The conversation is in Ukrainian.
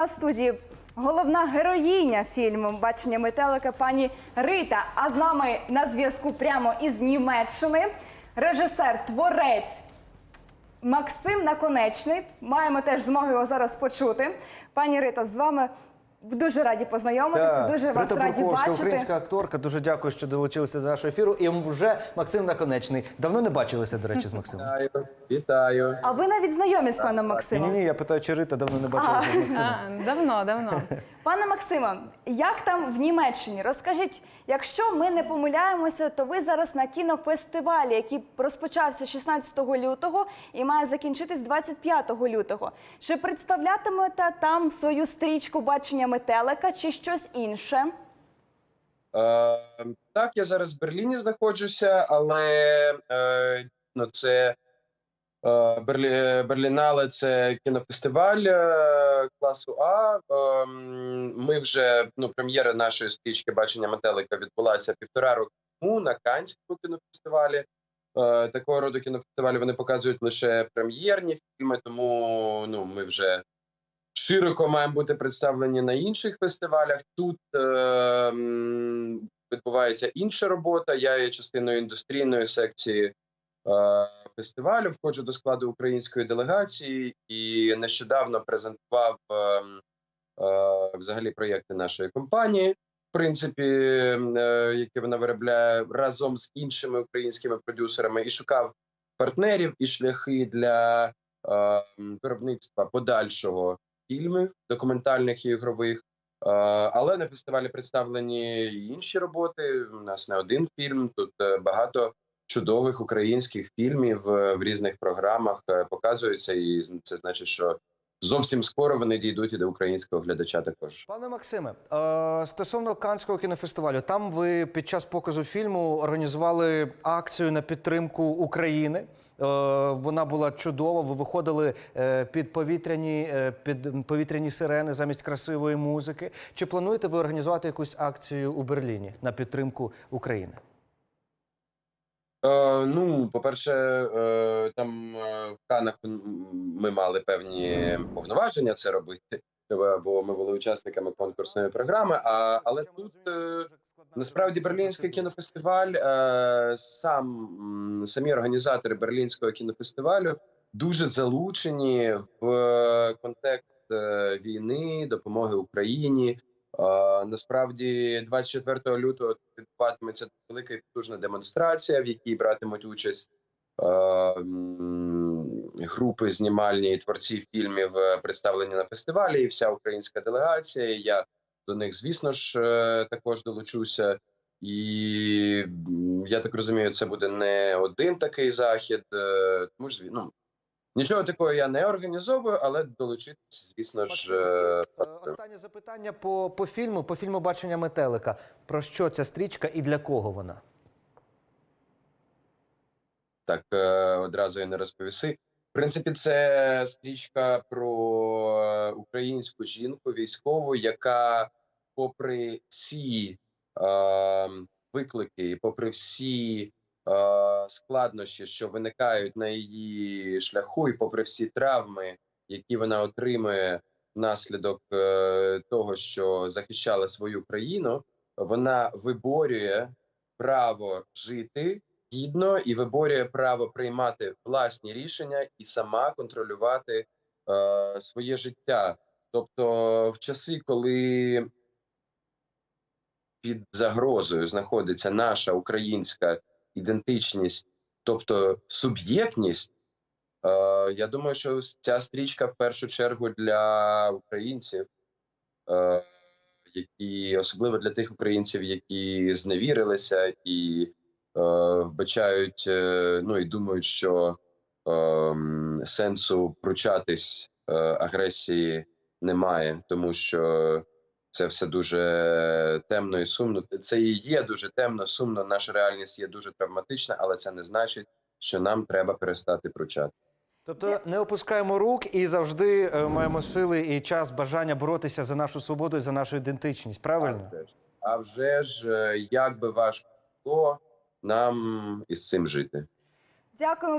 На студії головна героїня фільму Бачення метелика пані Рита. А з нами на зв'язку прямо із Німеччини режисер, творець Максим Наконечний. Маємо теж змогу його зараз почути. Пані Рита, з вами дуже раді познайомитися. Дуже вас Рита раді бачити. українська акторка. Дуже дякую, що долучилися до нашого ефіру. І вже Максим Наконечний. Давно не бачилися, до речі, з Максимом. Вітаю, вітаю. А ви навіть знайомі з паном Ні, Максимом? ні, я питаю, чи Рита давно не бачилася з Максимом. А, давно, давно. Пане Максиме, як там в Німеччині? Розкажіть, якщо ми не помиляємося, то ви зараз на кінофестивалі, який розпочався 16 лютого і має закінчитись 25 лютого. Чи представлятимете там свою стрічку бачення метелика чи щось інше? Е, так, я зараз в Берліні знаходжуся, але е, ну, це Берлінале це кінофестиваль е, класу А. Е, ми вже ну, прем'єра нашої стрічки Бачення метелика відбулася півтора року тому на Канському кінофестивалі. Е, такого роду кінофестивалі вони показують лише прем'єрні фільми, тому ну, ми вже широко маємо бути представлені на інших фестивалях. Тут е, відбувається інша робота. Я є частиною індустрійної секції е, фестивалю. Входжу до складу української делегації і нещодавно презентував е, м, е, взагалі проєкти нашої компанії. В принципі, е, які вона виробляє разом з іншими українськими продюсерами, і шукав партнерів і шляхи для е, виробництва подальшого фільмів, документальних і ігрових. Е, Але на фестивалі представлені інші роботи. У нас не один фільм. Тут е, багато чудових українських фільмів е, в різних програмах е, показуються, і це значить, що зовсім скоро вони дійдуть і до українського глядача також. Пане Максиме, е, стосовно Канського кінофестивалю, там ви під час показу фільму організували акцію на підтримку України. Вона була чудова. Ви виходили під повітряні під повітряні сирени замість красивої музики. Чи плануєте ви організувати якусь акцію у Берліні на підтримку України? Е, ну, по-перше, е, там е, в Канах ми мали певні повноваження це робити, е, бо ми були учасниками конкурсної програми. А, але тут е, насправді Берлінський кінофестиваль, е, сам самі організатори Берлінського кінофестивалю дуже залучені в контекст е, війни, допомоги Україні. Насправді, 24 лютого відбуватиметься велика і потужна демонстрація, в якій братимуть участь групи знімальні творці фільмів, е, представлені на фестивалі, і вся українська делегація. Я до них, звісно ж, е, також долучуся. І я так розумію, це буде не один такий захід. е, Тому ж ну, нічого такого я не організовую, але долучитися, звісно ж. е, Е, Останнє запитання по, по фільму, по фільму Бачення метелика. Про що ця стрічка і для кого вона? так е, одразу і не розповіси. В принципі, це стрічка про українську жінку військову, яка, попри всі е, виклики, попри всі е, складнощі, що виникають на її шляху, і попри всі травми, які вона отримує внаслідок е, того, що захищала свою країну, вона виборює право жити гідно і виборює право приймати власні рішення і сама контролювати е, своє життя. Тобто, в часи, коли під загрозою знаходиться наша українська ідентичність, тобто суб'єктність, е, я думаю, що ця стрічка в першу чергу для українців. Е, які особливо для тих українців, які зневірилися і е, вбачають, ну і думають, що сенсу пручатись агресії немає, тому що це все дуже темно і сумно. Це і є дуже темно, сумно. Наша реальність є дуже травматична, але це не значить, що нам треба перестати пручати. Тобто не опускаємо рук і завжди е, маємо сили і час, бажання боротися за нашу свободу і за нашу ідентичність. А Правильно? вже а вже ж е, як би важко було нам із цим жити. Дякуємо.